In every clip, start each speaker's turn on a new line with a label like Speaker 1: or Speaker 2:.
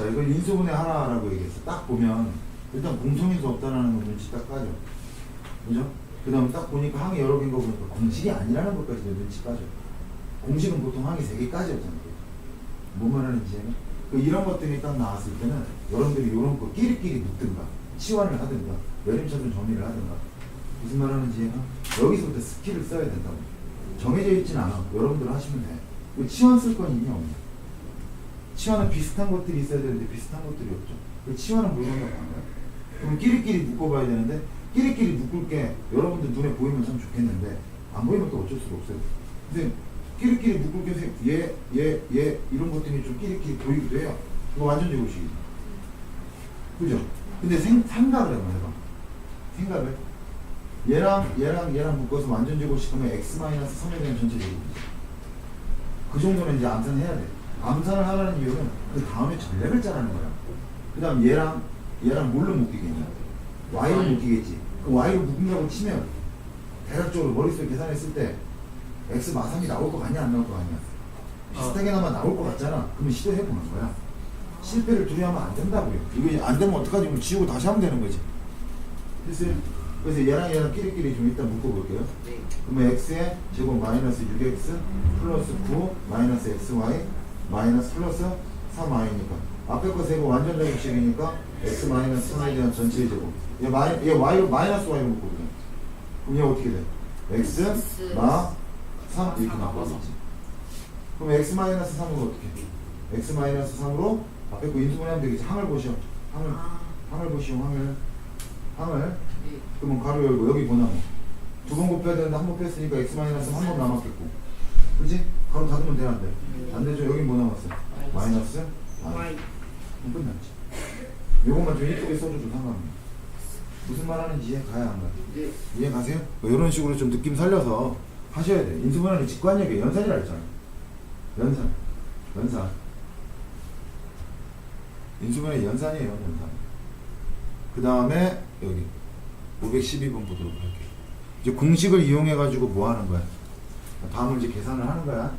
Speaker 1: 자, 이걸 인수분해 하라라고 얘기했어. 딱 보면 일단 공통인수 없다라는 거 눈치 딱 까죠. 그죠? 그 다음에 딱 보니까 항이 여러 개인 거 보니까 공식이 아니라는 것까지 눈치 까죠. 공식은 보통 항이 세 개까지였잖아요. 뭔 말하는지? 그 이런 것들이 딱 나왔을 때는 여러분들이 이런 거 끼리끼리 묶든가 치환을 하든가 여림차순 정리를 하든가 무슨 말하는지 이해가? 여기서부터 스킬을 써야 된다고 정해져 있진 않아 여러분들 하시면 돼그 치환 쓸건 있냐 없냐 치환은 비슷한 것들이 있어야 되는데 비슷한 것들이 없죠 그 치환은 물건이 없는 거야 그럼 끼리끼리 묶어봐야 되는데 끼리끼리 묶을 게 여러분들 눈에 보이면 참 좋겠는데 안 보이면 또 어쩔 수가 없어요 근데 끼리끼리 묶을 게 얘, 얘, 얘 이런 것들이 좀 끼리끼리 보이기도 해요. 이거 완전 제곱식이죠. 그죠? 근데 생, 생각을 해봐, 해봐. 생각을. 얘랑, 얘랑, 얘랑 묶어서 완전 제곱식 하면 x-3에 대한 전체 제곱이지. 그 정도는 이제 암산해야 돼. 암산을 하라는 이유는 그 다음에 전략을 짜라는 거야. 그 다음 얘랑, 얘랑 뭘로 묶이겠냐? y로 묶이겠지. 그 y로 묶는다고 치면 대략적으로 머릿속에 계산했을 때 x 마삼이 나올 거 같냐 안 나올 거 같냐 비슷하게나마 나올 거 같잖아 그러면 시도해 보는 거야 실패를 두려워하면 안 된다고요 이거 안 되면 어떡하지 그럼 지우고 다시 하면 되는 거지 됐어요? 그래서 얘랑 얘랑 끼리끼리 좀 일단 묶어볼게요
Speaker 2: 네.
Speaker 1: 그러면 x의 제곱 마이너스 6x 플러스 9 마이너스 xy 마이너스 플러스 3y니까 앞에 거 세고 완전 제곱식이니까 x 마이너스 3에 대한 전체 제곱 얘, 마이, 얘 y로 마이너스 y로 묶거든 그럼 얘 어떻게 돼? x. 마 3 이렇게
Speaker 2: 삼
Speaker 1: 나와있지 그럼 x 마이너스 3으로 어떻게 돼? x 마이너스 3으로 앞에 거 인수분해하면 되겠지 항을 보시오 항을
Speaker 2: 아.
Speaker 1: 항을 보시오 항을 항을
Speaker 2: 네.
Speaker 1: 그러면 가로 열고 여기 뭐나무 두번 곱해야 되는데 한 번 뺐으니까 x 마이너스 한 번 남았겠고 그지? 가로 닫으면 돼안 돼? 안 되죠? 여기 뭐 남았어? 마이너스 y. 그럼 끝났지 요것만 좀 이쁘게 써줘도 상관없네. 무슨 말 하는지 이해 가야 안 가?
Speaker 2: 네.
Speaker 1: 이해 가세요? 뭐 이런 식으로 좀 느낌 살려서 하셔야 돼 인수분해는 직관력이 연산이라 했잖아 연산. 연산. 인수분해 연산이에요 연산. 그 다음에 여기 512번 보도록 할게요. 이제 공식을 이용해 가지고 뭐 하는 거야? 다음을 이제 계산을 하는 거야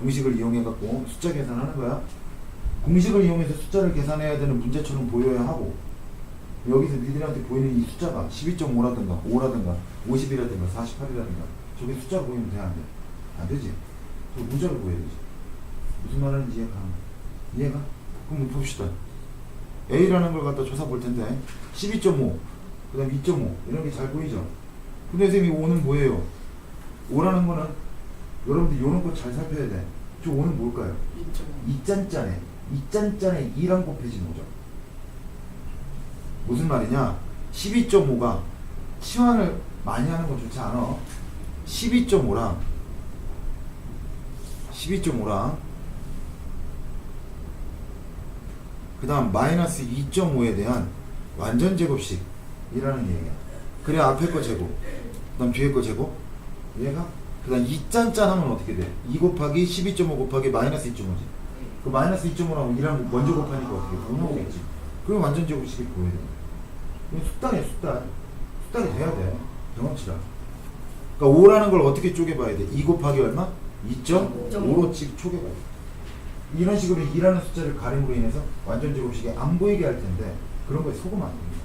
Speaker 1: 공식을 이용해 갖고 숫자 계산하는 거야 공식을 이용해서 숫자를 계산해야 되는 문제처럼 보여야 하고 여기서 니들한테 보이는 이 숫자가 12.5라든가 5라든가 50이라든가 48이라든가 저게 숫자로 보이면 돼? 안 돼? 안 되지? 저 문자로 보여야 되지 무슨 말하는지 이해가? 이해가? 그럼 뭐 봅시다 A라는 걸 갖다 조사 볼 텐데 12.5, 그 다음 2.5 이런 게 잘 보이죠? 근데 선생님 이 5는 뭐예요? 5라는 거는 여러분들 요런 거 잘 살펴야 돼. 저 5는 뭘까요?
Speaker 2: 2.5.
Speaker 1: 2짠짠에 2짠짠에 2랑 곱해진 거죠. 무슨 말이냐? 12.5가 치환을 많이 하는 건 좋지 않아. 12.5랑 12.5랑 그 다음 마이너스 2.5에 대한 완전 제곱식이라는 얘기야. 그래 앞에 거 제곱, 그 다음 뒤에 거 제곱, 얘가 그 다음 2짠짠 하면 어떻게 돼? 2 곱하기 12.5 곱하기 마이너스 2.5지. 그 마이너스 2.5라고 2랑 먼저 곱하니까 어떻게 돼? 5 나오겠지. 그럼 완전 제곱식이 보여야 돼. 이건 숫단이야 숫단. 숫단이 돼야 돼. 경험치라. 그러니까 5라는 걸 어떻게 쪼개봐야 돼? 2 곱하기 얼마? 2.5로 씩 쪼개봐야 돼. 이런 식으로 2라는 숫자를 가림으로 인해서 완전 제곱식이 안 보이게 할 텐데 그런 거에 속으면 안 됩니다.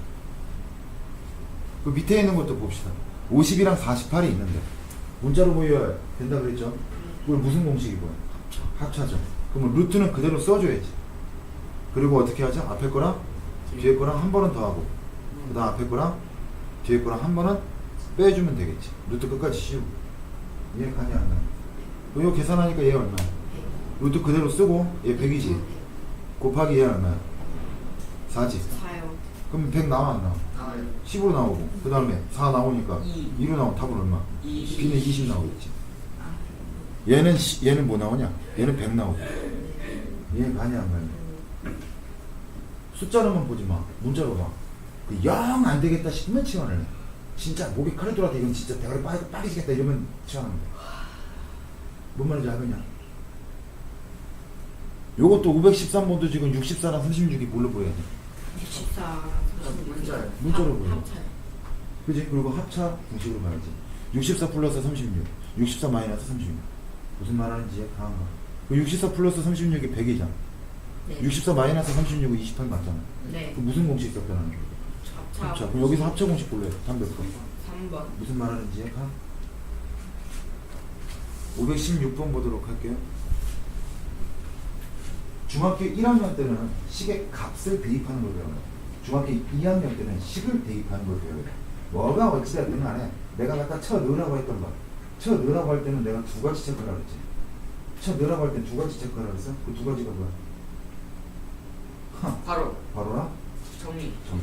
Speaker 1: 그 밑에 있는 것도 봅시다. 50이랑 48이 있는데 문자로 보여야 된다 그랬죠? 그걸 무슨 공식이 보여? 합차죠. 그러면 루트는 그대로 써줘야지. 그리고 어떻게 하죠? 앞에 거랑 뒤에 거랑 한 번은 더 하고 그 다음 앞에 거랑 뒤에 거랑 한 번은 빼주면 되겠지. 루트 끝까지 씌우고 이해 가냐 안 가냐? 이거 계산하니까 얘 얼마야? 루트 그대로 쓰고 얘 100이지. 곱하기 얘 얼마야? 4지.
Speaker 2: 4요.
Speaker 1: 그럼 100 나와 안 나와?
Speaker 2: 나와요.
Speaker 1: 10으로 나오고 그 다음에 4 나오니까
Speaker 2: 이.
Speaker 1: 2로 나오면 답은 얼마?
Speaker 2: 20.
Speaker 1: B는 20 나오겠지
Speaker 2: 아.
Speaker 1: 얘는 시- 얘는 뭐 나오냐? 얘는 100 나오고 얘 가냐 안 가냐 숫자로만 보지 마 문자로 봐영 안 되겠다 싶으면 치환을 해 진짜 목에 칼을 돌아도 이건 진짜 대가리 빠지, 빠지겠다 이러면 치환하면 돼뭔 말인지 알겠냐 요것도 513번도 지금 64랑 36이 뭘로 보여야 돼?
Speaker 2: 64.
Speaker 3: 문자요.
Speaker 1: 문자로 보여
Speaker 2: 합차요.
Speaker 1: 그지? 그리고 합차 공식으로 가야지. 64 플러스 36. 64 마이너스 36. 무슨 말 하는지 강한 거. 그 64 플러스 36이 100이잖아.
Speaker 2: 네.
Speaker 1: 64 마이너스 36은 28 맞잖아.
Speaker 2: 네.
Speaker 1: 그 무슨 공식 썼다는 거야?
Speaker 2: 합차.
Speaker 1: 합차. 그럼 여기서 합차 공식 볼래? 300번.
Speaker 2: 3번.
Speaker 1: 무슨 말 하는지 가? 516번 보도록 할게요. 중학교 1학년 때는 식의 값을 대입하는 걸 배워요. 중학교 2학년 때는 식을 대입하는 걸 배워요. 뭐가 어찌됐든 간에 내가 갖다 쳐 넣으라고 했던 거. 쳐 넣으라고 할 때는 내가 두 가지 체크하라 그랬지. 쳐 넣으라고 할 때 두 가지 체크하라 그랬어? 그 두 가지가 뭐야? 하,
Speaker 3: 바로
Speaker 1: 바로라?
Speaker 3: 정리.
Speaker 1: 정리.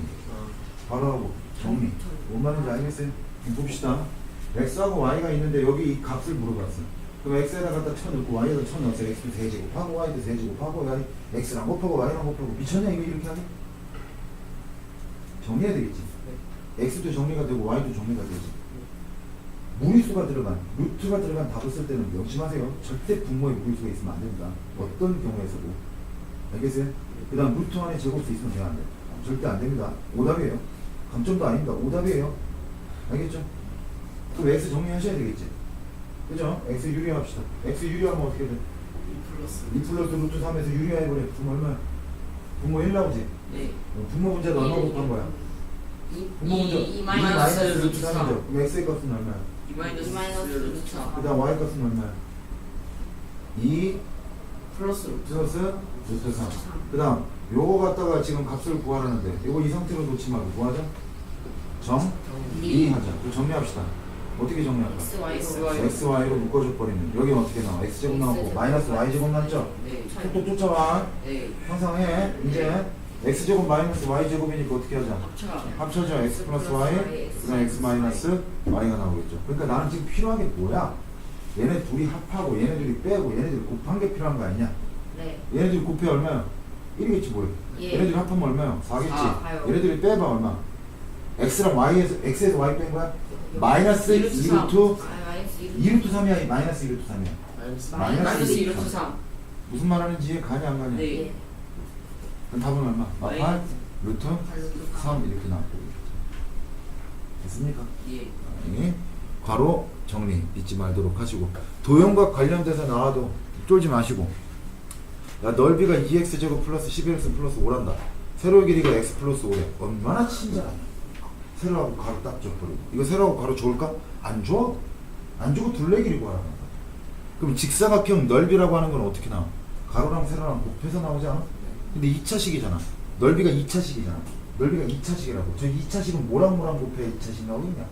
Speaker 1: 바로 하고 정리. 뭔 말인지 알겠어요? 봅시다. x하고 y가 있는데 여기 이 값을 물어봤어. 그럼 x에다 갖다 쳐넣고 y에다 쳐넣었어. x도 세제곱하고 y도 세제곱하고 y x랑 곱하고 y랑 곱하고 미쳤냐 이거 이렇게 하면? 정리해야 되겠지. x도 정리가 되고 y도 정리가 되지. 무리수가 들어간 루트가 들어간 답을 쓸 때는 명심하세요. 절대 분모에 무리수가 있으면 안 됩니다. 어떤 경우에서도 알겠어요? 그 다음 루트 안에 제곱수 있으면 돼안 돼. 절대 안 됩니다. 오답이에요. 감점도 아닙니다. 오답이에요. 알겠죠? 그럼 x 정리하셔야 되겠지. 그죠? x 유리합시다. x 유리하면 어떻게 돼?
Speaker 3: 2 플러스
Speaker 1: 2 플러스 루트 3에서 유리해버려. 분모 얼마? 분모 1 나오지?
Speaker 3: 네.
Speaker 1: 어, 분모 문제도 얼마 곱한 거야?
Speaker 3: 2
Speaker 1: 분모 문제
Speaker 3: 2 마이너스 루트 3
Speaker 1: 그럼 x의 값은 얼마야?
Speaker 3: 2 마이너스 루트
Speaker 2: 루트
Speaker 1: 3그 다음 y 값은 얼마야? 2
Speaker 3: 플러스 루트
Speaker 1: 플러스 루트 3. 그 다음 요거 갖다가 지금 값을 구하라는데 요거 이 상태로 놓지 말고 구하자. 정? 리 하자. 그럼 정리합시다. 어떻게 정리할까?
Speaker 2: X, Y,
Speaker 3: X,
Speaker 2: 로.
Speaker 3: Y.
Speaker 1: xy로 묶어줘 버리면 여기는 어떻게 나와? x제곱 나오고. 마이너스 y제곱 나왔죠?
Speaker 3: 네.
Speaker 1: 속도 쫓아와
Speaker 3: 네.
Speaker 1: 항상 해 이제 x제곱 마이너스 y제곱이니까 어떻게 하자?
Speaker 3: 합차
Speaker 1: 합쳐져 x 플러스 y 그다음 x 마이너스 y가 나오겠죠 그러니까 나는 지금 필요한 게 뭐야? 얘네 둘이 합하고 얘네 둘이 빼고 얘네 둘이 곱한 게 필요한 거 아니냐?
Speaker 2: 네.
Speaker 1: 얘네 둘이 곱해 얼마야? 1이겠지 뭐야?
Speaker 2: 예.
Speaker 1: 얘네 둘이 합하면 얼마야? 4겠지?
Speaker 2: 사, 사요.
Speaker 1: 얘네 둘이 빼봐 얼마? x랑 y에서 x에서 y 뺀 거야? 마이너스
Speaker 3: 이 루트
Speaker 1: 2루트
Speaker 2: 아, 마이너스
Speaker 1: 2 루트 3이야 마이너스 2루트 3이야
Speaker 3: 마이너스
Speaker 1: 마이너스
Speaker 3: 마이너스 이2 루트 3
Speaker 1: 무슨 말 하는지 가냐 안 가냐?
Speaker 3: 네.
Speaker 2: 예.
Speaker 1: 그럼 답은 얼마? 아, 8
Speaker 3: 마이너스
Speaker 1: 루트 3 이렇게 나오고 됐습니까?
Speaker 3: 예.
Speaker 1: 아니, 괄호 정리 잊지 말도록 하시고 도형과 관련돼서 나와도 쫄지 마시고 야 넓이가 2x제곱 플러스 11x 플러스 5란다 세로의 길이가 x 플러스 5래 얼마나 친절하냐 세로하고 가로 딱 줘버리고. 이거 세로하고 가로 좋을까? 안 줘? 안 주고 둘레 길이 구하라는 거야. 그럼 직사각형 넓이라고 하는 건 어떻게 나와? 가로랑 세로랑 곱해서 나오지 않아? 근데 2차식이잖아. 넓이가 2차식이잖아. 넓이가 2차식이라고. 저 2차식은 뭐랑 뭐랑 곱해야 2차식 나오겠냐?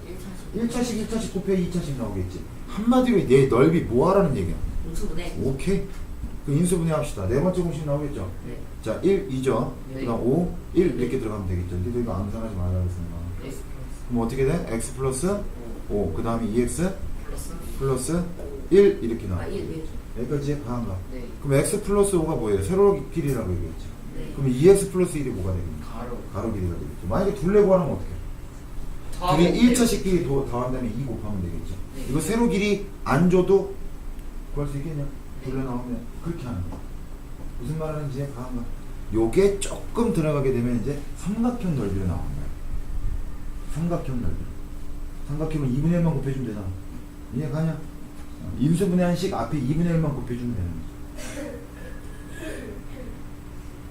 Speaker 1: 1차식. 1차식 곱해 2차식 나오겠지. 한마디로 내 넓이 뭐 하라는 얘기야?
Speaker 2: 우수분해.
Speaker 1: 오케이. 그 인수분해 합시다. 네 번째 공식 나오겠죠?
Speaker 2: 네.
Speaker 1: 자 1, 2죠?
Speaker 3: 네.
Speaker 1: 그 다음 5, 1 이렇게 들어가면 되겠죠? 근데 이거 암산하지 말라 그랬으니까.
Speaker 3: X
Speaker 1: 그럼 어떻게 돼? x 플러스 5 그 다음에 2x
Speaker 3: 플러스
Speaker 1: 플러스 1 이렇게 나와
Speaker 2: 아, 1, 1.
Speaker 1: 여기까지 가한가
Speaker 3: 네.
Speaker 1: 그럼 x 플러스 5가 뭐예요? 세로 길이라고 얘기했죠
Speaker 2: 네.
Speaker 1: 그럼 2x 플러스 1이 뭐가 되겠냐
Speaker 3: 가로
Speaker 1: 가로 길이가 되겠죠 만약에 둘레 구하면 어떻게 둘이 1차식 길이 더 더한다면 2 곱하면 되겠죠.
Speaker 3: 네.
Speaker 1: 이거 세로 길이 안 줘도 구할 수 있겠냐? 둘레 나오면 그렇게 하는 거. 무슨 말 하는지 가한가? 요게 조금 들어가게 되면 이제 삼각형 넓이로 거야. 삼각형 넓이. 삼각형은 2분의 1만 곱해주면 되잖아. 이해 가냐? 어, 인수분해한식 앞에 2분의 1만 곱해주면 되는 거지.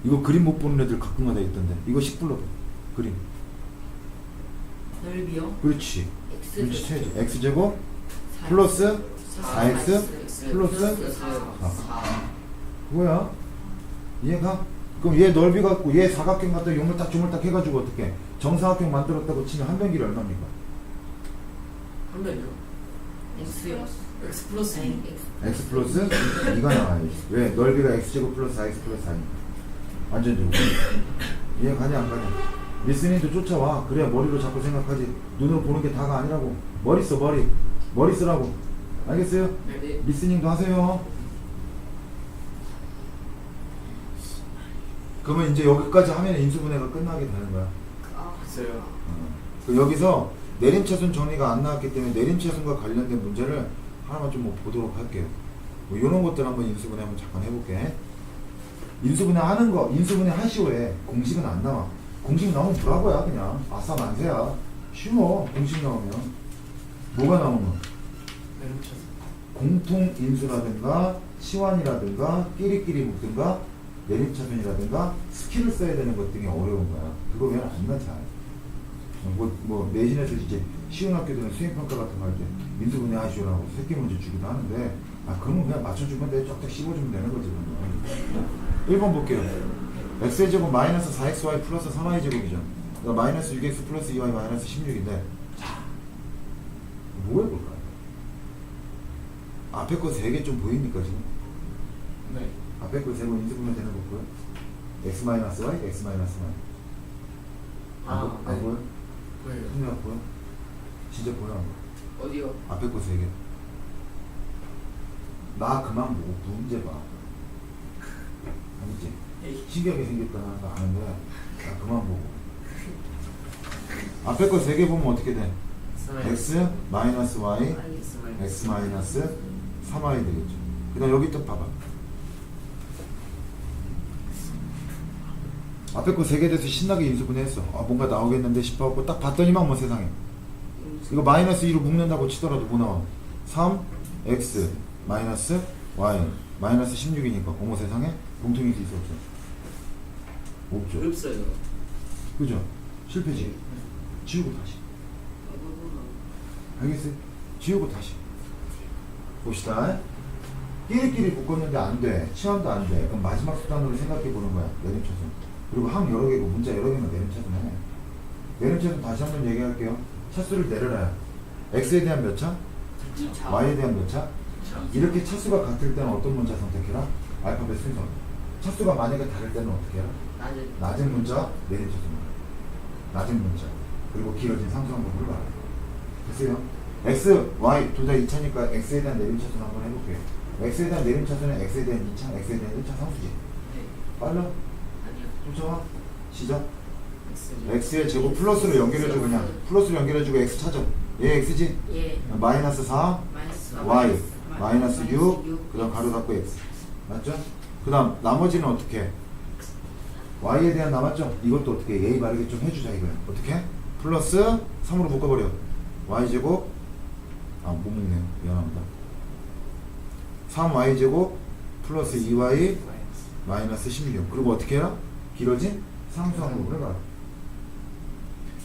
Speaker 1: 이거 그림 못 보는 애들 가끔가다 있던데. 이거 식 불러봐. 그림.
Speaker 2: 넓이요?
Speaker 1: 그렇지.
Speaker 2: X.
Speaker 1: 그렇지. 최저. x 제곱 플러스 4x 플러스
Speaker 3: 4
Speaker 1: 그거야. 이해가? 그럼 얘 넓이 갖고 얘 사각형 갖다 요물딱 조물딱 해가지고 어떻게? 정사각형 만들었다고 치면 한 변길이 얼마입니까?
Speaker 3: 한 번요
Speaker 2: X요?
Speaker 3: X 플러스
Speaker 2: 아니,
Speaker 3: 2
Speaker 2: X.
Speaker 1: x 플러스 2가 나와야지. 왜? 넓이가 x 제곱 플러스 4x 플러스 4니까. 완전 제곱. 이해 가냐 안 가냐? 리스닝도 쫓아와. 그래야 머리로 자꾸 생각하지. 눈으로 보는 게 다가 아니라고. 머리 써 머리. 머리 쓰라고. 알겠어요?
Speaker 3: 네.
Speaker 1: 리스닝도 하세요. 그러면 이제 여기까지 하면 인수분해가 끝나게 되는 거야.
Speaker 2: 아,
Speaker 3: 있어요.
Speaker 1: 어. 그 여기서 내림차순 정리가 안 나왔기 때문에 내림차순과 관련된 문제를 하나만 좀 뭐 보도록 할게요. 뭐 이런 것들 한번 인수분해 한번 잠깐 해볼게. 인수분해 하는 거, 인수분해 하시오에 공식은 안 나와. 공식 나오면 브라보야 그냥. 아싸 만세야. 쉬워 공식 나오면. 뭐가 나오면?
Speaker 3: 내려쳐서
Speaker 1: 공통 인수라든가 시환이라든가 끼리끼리 묶든가 내림차순이라든가 스킬을 써야 되는 것 등이 어려운 거야. 그거 외에는 아니면 잘. 뭐, 뭐, 내신에서 이제 쉬운 학교들은 수행평가 같은 거 할 때 민수분해 하시오라고 새끼 문제 주기도 하는데, 아, 그러면 그냥 맞춰주면 돼. 쫙쫙 씹어주면 되는 거지, 그러면. 1번 볼게요. x의 제곱 마이너스 4xy 플러스 3y 제곱이죠. 그러니까 마이너스 6x 플러스 2y 마이너스 16인데, 자, 뭐 해볼까요? 앞에 거세개좀 보입니까, 지금?
Speaker 3: 네.
Speaker 1: 앞에 거세번 인수분해 되는 거 보여? x 마이너스 y, x 마이너스 y. 안,
Speaker 3: 아,
Speaker 1: 보- 안
Speaker 3: 네.
Speaker 1: 보여?
Speaker 3: 보여요.
Speaker 1: 승리가 보여? 진짜 보여? 안 보여?
Speaker 3: 어디요?
Speaker 1: 앞에 거세 개. 나 그만 보고 문제 봐. 아니지?
Speaker 3: 에이.
Speaker 1: 신기하게 생겼다는 거 아는데, 나 그만 보고. 앞에 거 세 개 보면 어떻게 돼? x 마이너스 y,
Speaker 3: X
Speaker 1: x 마이너스 3y 되겠죠. 그 다음 여기 또 봐봐. 앞에 거 세개 돼서 신나게 인수분해했어. 아, 뭔가 나오겠는데 싶어갖고 딱 봤더니만 뭐 세상에. 이거 마이너스 2로 묶는다고 치더라도 뭐 나와? 3, x, 마이너스 y, 마이너스 16이니까 어머 세상에 공통인수 있어 없어? 없죠.
Speaker 3: 없어요.
Speaker 1: 그죠? 실패지. 지우고 다시. 알겠어요? 지우고 다시. 봅시다. 끼리끼리 묶었는데 안 돼. 치환도 안 돼. 그럼 마지막 수단으로 생각해 보는 거야. 내림차순. 그리고 항 여러 개고 문자 여러 개면 내림차순 해. 내림차순 다시 한 번 얘기할게요. 차수를 내려놔요. x에 대한 몇 차?
Speaker 3: 차.
Speaker 1: y에 대한 몇 차? 이렇게 차수가 같을 때는 어떤 문자 선택해라? 알파벳 순서. 차수가 만약에 다를 때는 어떻게 해라?
Speaker 3: 낮은.
Speaker 1: 낮은 문자, 내림차순. 낮은 문자. 그리고 길어진 상수한 부분을 말해요. 됐어요? x, y 둘 다 2차니까 x에 대한 내림차순 한번 해볼게요. x에 대한 내림차순은 x에 대한 2차, x에 대한 1차 상수지.
Speaker 3: 네.
Speaker 1: 빨라? 쫓아와? 시작.
Speaker 3: X.
Speaker 1: x의 제곱 플러스로 연결해줘 그냥. 플러스로 연결해주고 x 찾아. 얘 x지?
Speaker 2: 예.
Speaker 1: 마이너스 4,
Speaker 2: 마이너스
Speaker 1: y, 마이너스 6,
Speaker 2: 육.
Speaker 1: 그 다음 가로 닫고 x. 맞죠? 그 다음 나머지는 어떻게 해? y에 대한 남았죠? 이것도 어떻게 해? 예의 바르게 좀 해주자 이거야. 어떻게? 해? 플러스 3으로 묶어버려. y제곱 아 못 묶네요. 미안합니다. 3y제곱 플러스 2y 마이너스 16 그리고 어떻게 해라? 길어진 상수항 부분을 봐.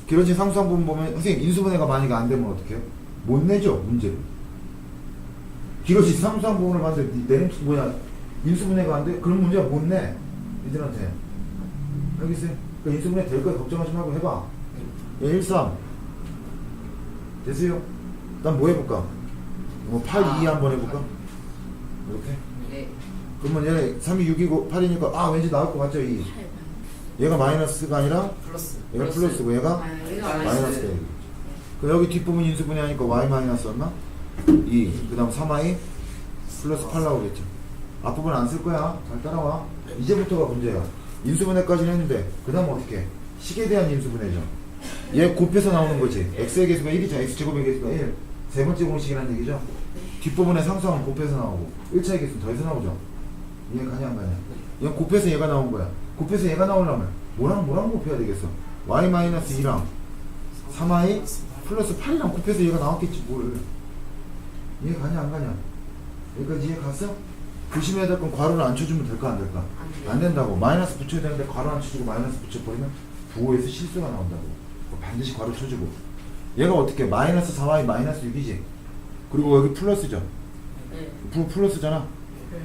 Speaker 1: 길어진 상수항 부분 보면 선생님 인수분해가 만약에 안 되면 어떻게 해요? 못 내죠 문제를. 길어진 상수항 부분을 봤는데 내림 뭐야 인수분해가 안 돼? 그런 문제가 못 내. 이들한테. 알겠어요? 그 인수분해 될 거야 걱정하지 말고 해봐. 예, 1, 3. 됐어요? 일단 뭐 해볼까? 뭐 8, 2 한번 해볼까? 이렇게?
Speaker 2: 네.
Speaker 1: 그러면 얘 3이 6이고 8이니까 아 왠지 나올 것 같죠? 2. 얘가 마이너스가 아니라
Speaker 3: 플러스.
Speaker 1: 얘가 플러스고 얘가
Speaker 2: 아, 얘가
Speaker 3: 마이너스.
Speaker 1: 마이너스가 되겠죠. 그 여기 뒷부분 인수분해 하니까 y 마이너스 얼마? 2. 그 다음 3i 플러스 8 나오겠죠. 앞부분 안 쓸 거야. 잘 따라와. 이제부터가 문제야. 인수분해까지는 했는데 그 다음 어떻게 해? 식에 대한 인수분해죠. 얘 곱해서 나오는 거지. x의 개수가 1이죠. x제곱의 개수가 1. 세 번째 공식이라는 얘기죠. 뒷부분에 상수하면 곱해서 나오고 1차의 개수는 더해서 나오죠. 이해 가냐 안 가냐? 얘 곱해서 얘가 나온 거야. 곱해서 얘가 나오려면 뭐랑 뭐랑 곱해야 되겠어? y 마이너스 2랑 3i 플러스 8이랑 곱해서 얘가 나왔겠지 뭘. 이해 가냐 안 가냐? 여기까지 이해 갔어? 조심해야 될 건 괄호를 안 쳐주면 될까 안 될까?
Speaker 2: 안
Speaker 1: 된다고. 마이너스 붙여야 되는데 괄호 안 쳐주고 마이너스 붙여버리면 부호에서 실수가 나온다고. 반드시 괄호 쳐주고. 얘가 어떻게 마이너스 4y 마이너스 6이지? 그리고 여기 플러스죠?
Speaker 2: 네.
Speaker 1: 부호 플러스잖아.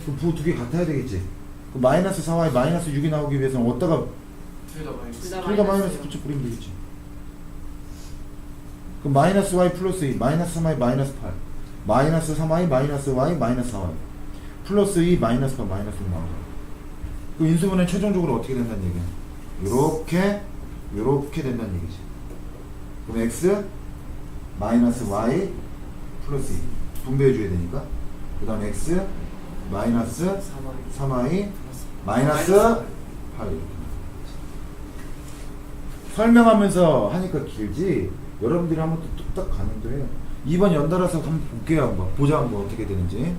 Speaker 1: 그 부호 두 개 같아야 되겠지? 그 마이너스 4y 마이너스 6이 나오기 위해서는 어디다가
Speaker 3: 둘다 마이너스.
Speaker 2: 둘다
Speaker 1: 둘 다 마이너스
Speaker 2: 마이너스요.
Speaker 1: 붙여버리면 되겠지. 그 마이너스 y 플러스 2 마이너스 3y 마이너스 8 마이너스 3y 마이너스 y 마이너스 4y 플러스 2 마이너스 8 마이너스 6 나오죠. 그 인수분해 최종적으로 어떻게 된다는 얘기야? 요렇게 요렇게 된다는 얘기지. 그럼 x 마이너스 y 플러스 2 분배해줘야 되니까 그 다음 x 마이너스
Speaker 3: 3i.
Speaker 1: 3i 마이너스 8 이렇게 설명하면서 하니까 길지? 여러분들이 한번 또 뚝딱 가는데 2번 연달아서 한번 볼게요 한번. 보자 한번 어떻게 되는지.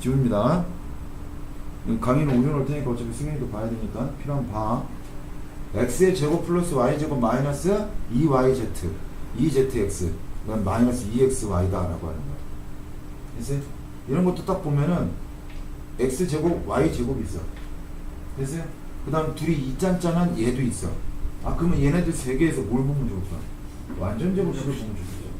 Speaker 1: 지웁니다. 강의는 올려놓을 테니까 어차피 승현이도 봐야 되니까 필요하면 봐 x의 제곱 플러스 y제곱 마이너스 2yz 2zx 그건 마이너스 2xy다 라고 하는 거야? 이런 것도 딱 보면은 x제곱 y제곱이 있어 됐어요? 그 다음 둘이 이짠짠한 얘도 있어. 아, 그러면 얘네들 세 개에서 뭘 보면 좋을까? 완전 제곱식을 보면 좋겠죠.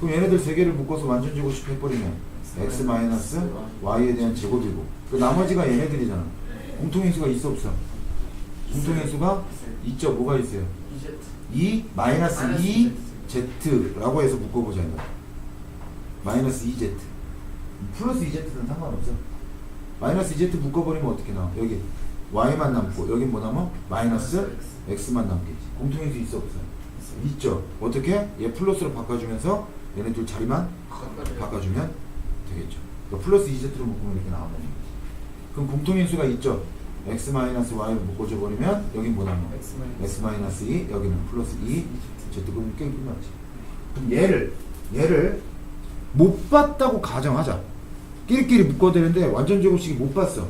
Speaker 1: 그럼 얘네들 세 개를 묶어서 완전 제곱식 해버리면 x 마이너스 y에 대한 제곱이고 그 나머지가 얘네들이잖아. 공통인수가 있어 없어? 공통인수가 있죠. 뭐가 있어요?
Speaker 3: 이제
Speaker 1: 2 마이너스
Speaker 3: 마이너스
Speaker 1: 2 z라고 해서 묶어보자. 마이너스 2z 플러스 2z는 상관없어. 마이너스 2z 묶어버리면 어떻게 나와? 여기 y만 남고 여기 뭐 남아? 마이너스 x만 남겠지. 공통인수 있어 없어? 있죠. 어떻게? 얘 플러스로 바꿔주면서 얘네 둘 자리만 바꿔주면 되겠죠. 그러니까 플러스 2z로 묶으면 이렇게 나오는 거지. 그럼 공통인수가 있죠. x 마이너스 y를 묶어줘 버리면 여긴 뭐 남아? x 마이너스 2 여기는 플러스 2 z 그럼 게임 끝났지. 그럼 얘를 얘를 못 봤다고 가정하자. 끼리끼리 묶어야 되는데 완전 제곱식이 못 봤어.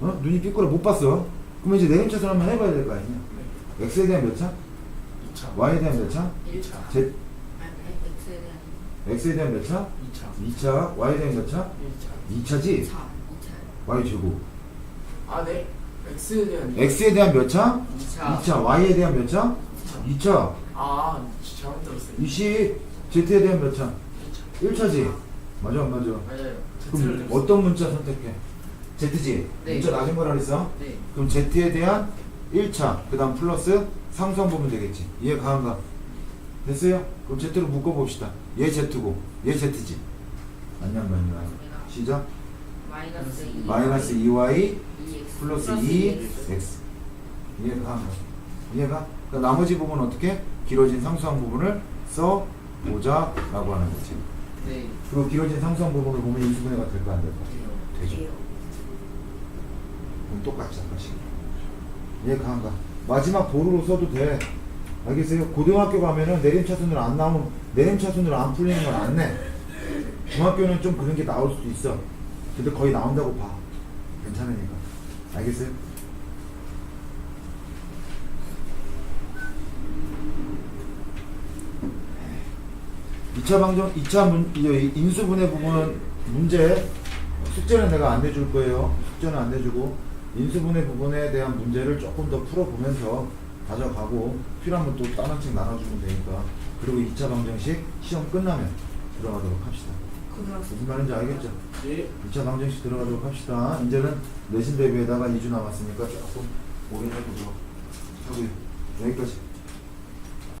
Speaker 1: 어? 눈이 삐꾸라 못 봤어. 그러면 이제 내림차선 한번 해봐야 될 거 아니냐. x에 대한 몇 차?
Speaker 3: 2차
Speaker 1: y에 대한 몇 차?
Speaker 3: 1차
Speaker 1: z
Speaker 2: 아니 X에 대한
Speaker 1: x에 대한 몇 차?
Speaker 3: 2차
Speaker 1: 2차 y에 대한 몇 차?
Speaker 3: 1차
Speaker 1: 2차지?
Speaker 2: 4, 2차.
Speaker 1: y 제곱.
Speaker 3: 아 네 X에 대한
Speaker 1: x에 대한 몇 차?
Speaker 3: 2차
Speaker 1: 2차. y에 대한 몇 차? 2차.
Speaker 3: 아 잘못 들었어요
Speaker 1: 이시 z에 대한 몇 차?
Speaker 3: 1차
Speaker 1: 1차지. 맞아 안 맞아?
Speaker 3: 맞아요
Speaker 1: 그럼
Speaker 3: Z를
Speaker 1: 어떤 문자 선택해? Z지?
Speaker 3: 네.
Speaker 1: 문자 낮은 거라 그랬어?
Speaker 3: 네
Speaker 1: 그럼 Z에 대한 1차, 그 다음 플러스 상수항 보면 되겠지. 이해 가한가? 됐어요? 그럼 Z로 묶어봅시다. 얘 Z고, 얘 Z지. 맞냐, 맞냐. 시작.
Speaker 2: 마이너스 2.
Speaker 1: 마이너스 2Y
Speaker 2: 2X
Speaker 1: 플러스
Speaker 2: 플러스
Speaker 1: 2X. 이해 가한가? 이해가? 그 나머지 부분 어떻게? 길어진 상수항 부분을 써보자 라고 하는 거지.
Speaker 3: 네
Speaker 1: 그리고 길어진 상수항 부분을 보면 인수분해가 될까 안 될까? 되죠.
Speaker 2: 돼요.
Speaker 1: 그럼 똑같이 하시기 얘 강가 마지막 도루로 써도 돼 알겠어요? 고등학교 가면은 내림차순으로 안 나오면 내림차순으로 안 풀리는 건 안 내. 중학교는 좀 그런 게 나올 수도 있어 근데 거의 나온다고 봐 괜찮으니까 알겠어요? 이차 방정, 2차 문, 이 인수분해 부분 문제 숙제는 내가 안 내줄 거예요. 숙제는 안 내주고 인수분해 부분에 대한 문제를 조금 더 풀어보면서 가져가고 필요하면 또 다른 책 나눠주면 되니까 그리고 2차 방정식 시험 끝나면 들어가도록 합시다. 무슨 말인지 알겠죠?
Speaker 3: 네
Speaker 1: 2차 방정식 들어가도록 합시다. 이제는 내신 대비에다가 2주 남았으니까 조금 오래 해보도록 하고요. 여기까지.